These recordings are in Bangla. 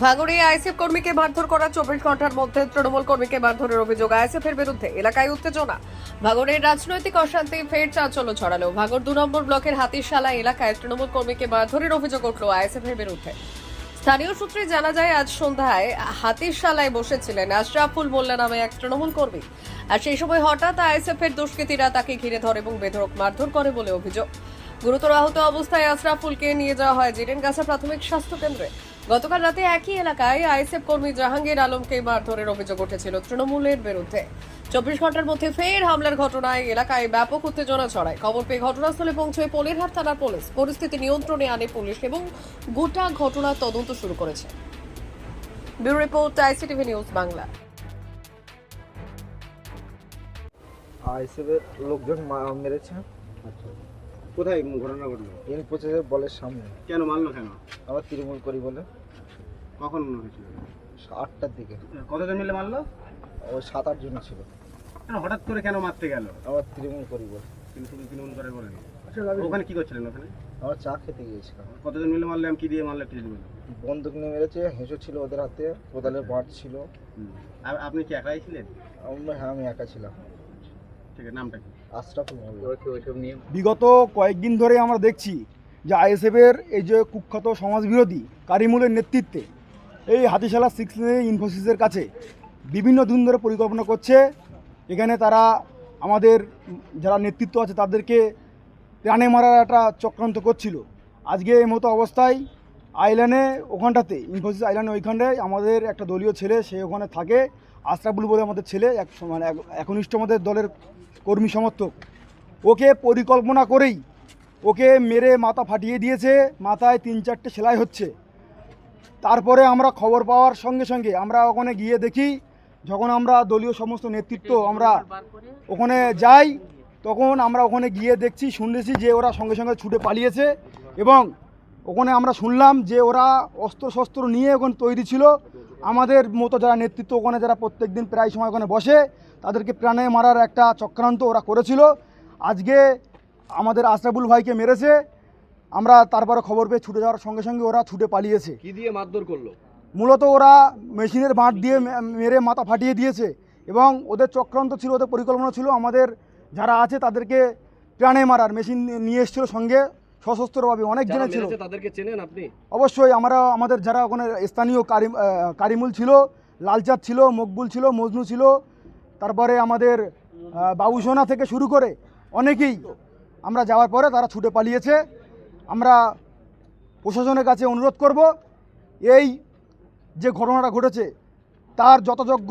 ভাঙড়ে আইএসএফ কর্মীকে মারধর করা চব্বিশ ঘণ্টার মধ্যে তৃণমূল কর্মীকে মারধরের অভিযোগ আইএসএফ এর বিরুদ্ধে। এলাকায় উত্তেজনা। ভাঙড়ের রাজনৈতিক অশান্তি ফের চাঞ্চল্য ছড়ালো। ভাঙড় দু নম্বর ব্লকের হাতিশালা এলাকায় তৃণমূল কর্মীকে মারধরের অভিযোগ উঠল আইএসএফ এর বিরুদ্ধে। স্থানীয় সূত্রে জানা যায়, আজ সন্ধ্যায় হাতিশালায় বসেছিলেন আশরাফুল মোল্লা নামে এক তৃণমূল কর্মী। আর সেই সময় হঠাৎ আইএসএফ এর দুষ্কৃতীরা তাকে ঘিরে ধরে এবং বেধড়ক মারধর করে বলে অভিযোগ। গুরুতর আহত অবস্থায় আশরাফুলকে নিয়ে যাওয়া হয় জিরেনগাছা প্রাথমিক স্বাস্থ্য কেন্দ্রে। গতকাল রাতে একই এলাকায় আইএসএফ কর্মী জাহাঙ্গীর আলমকে মারধরের অভিযোগ উঠেছিল তৃণমূলের বিরুদ্ধে। চব্বিশ ঘণ্টার মধ্যে ফের হামলার ঘটনায় এলাকায় ব্যাপক উত্তেজনা ছড়ায়। খবর পেয়ে ঘটনাস্থলে পৌঁছয় পলিরহাট থানার পুলিশ। পরিস্থিতি নিয়ন্ত্রণে আনে পুলিশ এবং গোটা ঘটনার তদন্ত শুরু করেছে। Bureau report ICTV news Bangla. আইসিএফের লোকজন মেরেছে। আচ্ছা কোথায় ঘটনা ঘটলো? এর বলের সামনে। কেন মারলো কেন? আবার তৃণমূল করি বলে। কখন হয়েছিল? আটটার দিকে। কতজন মিলে মারলো? ওই সাত আট জন ছিল। হঠাৎ করে কেন মারতে গেল? আবার তৃণমূল করি বলে। কিন্তু শুধু তৃণমূল করে বলেন। ওখানে কি করছিলেন ওখানে? আবার চা খেতে গিয়েছিলাম। কতজন মিলে মারলে আমি কি দিয়ে মারলে একটু যদি বন্দুক নিয়ে মেরেছে হেঁচো ছিল ওদের হাতে কোদালের বাট ছিল। আর আপনি কি একাই ছিলেন? আমরা হ্যাঁ আমি একা ছিলাম। ঠিক আছে নামটা কি? আশরাফুল বিগত কয়েকদিন ধরে আমরা দেখছি যে আইএসএফের এই যে কুখ্যাত সমাজবিরোধী কারিমুলের নেতৃত্বে এই হাতিশালা সিক্স ইনফোসিসের কাছে বিভিন্ন দিন ধরে পরিকল্পনা করছে। এখানে তারা আমাদের যারা নেতৃত্ব আছে তাদেরকে প্রাণে মারার একটা চক্রান্ত করছিল। আজকে এই মতো অবস্থায় আইল্যান্ডে ওখানটাতে, ইনফোসিস আইল্যান্ডে ওইখানটায় আমাদের একটা দলীয় ছেলে, সে ওখানে থাকে। আশরাফুল বলে আমাদের ছেলে, এক মানে এক- একনিষ্ঠ আমাদের দলের কর্মী সমর্থক। ওকে পরিকল্পনা করেই ওকে মেরে মাথা ফাটিয়ে দিয়েছে, মাথায় তিন চারটে সেলাই হচ্ছে। তারপরে আমরা খবর পাওয়ার সঙ্গে সঙ্গে আমরা ওখানে গিয়ে দেখি, যখন আমরা দলীয় সমস্ত নেতৃত্ব আমরা ওখানে যাই, তখন আমরা ওখানে গিয়ে দেখছি শুনেছি যে ওরা সঙ্গে সঙ্গে ছুটে পালিয়েছে এবং ওখানে আমরা শুনলাম যে ওরা অস্ত্র শস্ত্র নিয়ে ওখানে তৈরি ছিল। আমাদের মতো যারা নেতৃত্ব ওখানে, যারা প্রত্যেকদিন প্রায় সময় ওখানে বসে, তাদেরকে প্রাণে মারার একটা চক্রান্ত ওরা করেছিল। আজকে আমাদের আশরাফুল ভাইকে মেরেছে। আমরা তারপরে খবর পেয়ে ছুটে যাওয়ার সঙ্গে সঙ্গে ওরা ছুটে পালিয়েছে। কি দিয়ে মারধর করল? মূলত ওরা মেশিনের বাঁট দিয়ে মেরে মাথা ফাটিয়ে দিয়েছে এবং ওদের চক্রান্ত ছিল ওদের পরিকল্পনা ছিল আমাদের যারা আছে তাদেরকে প্রাণে মারার। মেশিন নিয়ে এসেছিল সঙ্গে সশস্ত্রভাবে অনেক জনে ছিল। তাদেরকে চেনেন আপনি? অবশ্যই আমরা আমাদের যারা ওখানে স্থানীয় কারিম কারিমুল ছিল লালচাঁদ ছিল মকবুল ছিল মজনু ছিল তারপরে আমাদের বাবুসোনা থেকে শুরু করে অনেকেই আমরা যাওয়ার পরে তারা ছুটে পালিয়েছে। আমরা প্রশাসনের কাছে অনুরোধ করব এই যে ঘটনাটা ঘটেছে তার যথাযোগ্য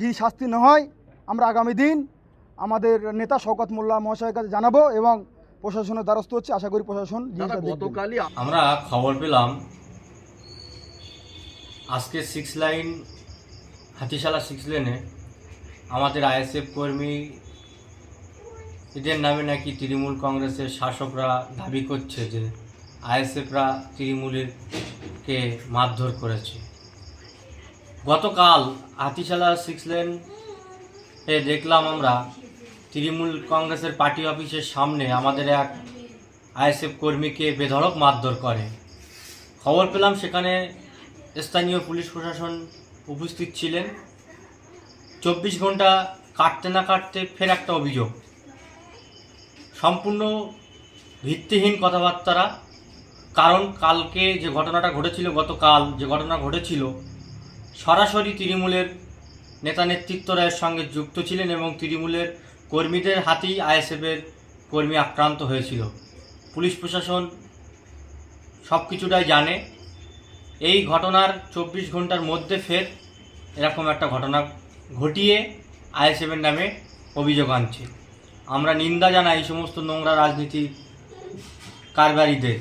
যদি শাস্তি না হয় আমরা আগামী দিন আমাদের নেতা শওকত মোল্লা মহাশয়ের কাছে জানাব এবং প্রশাসনের দ্বারস্থ হচ্ছে। আশা করি প্রশাসন দেখবে। আমরা খবর পেলাম আজকে সিক্স লাইন হাতিশালা সিক্স লেনে আমাদের আইএসএফ কর্মী এদের নামে নাকি তৃণমূল কংগ্রেসের শাসকরা দাবি করছে যে আইএসএফরা তৃণমূলেরকে মারধর করেছে। গতকাল হাতিশালা সিক্স লেন এ দেখলাম আমরা তৃণমূল কংগ্রেসের পার্টি অফিসের সামনে আমাদের এক আইএসএফ কর্মীকে বেধড়ক মারধর করে। খবর পেলাম সেখানে স্থানীয় পুলিশ প্রশাসন উপস্থিত ছিলেন। চব্বিশ ঘণ্টা কাটতে না কাটতে ফের একটা অভিযোগ। সম্পূর্ণ ভিত্তিহীন কথাবার্তারা। কারণ কালকে যে ঘটনাটা ঘটেছিল, গতকাল যে ঘটনা ঘটেছিল, সরাসরি তৃণমূলের নেতা নেতৃত্বরা এর সঙ্গে যুক্ত ছিলেন এবং তৃণমূলের কর্মীদের হাতেই আইএসএফের কর্মী আক্রান্ত হয়েছিল। পুলিশ প্রশাসন সব কিছুটাই জানে। এই ঘটনার চব্বিশ ঘণ্টার মধ্যে ফের এরকম একটা ঘটনা ঘটিয়ে আইএসএফের নামে অভিযোগ আনছে। আমরা নিন্দা জানাই এই সমস্ত নোংরা রাজনীতি কারবারিদের।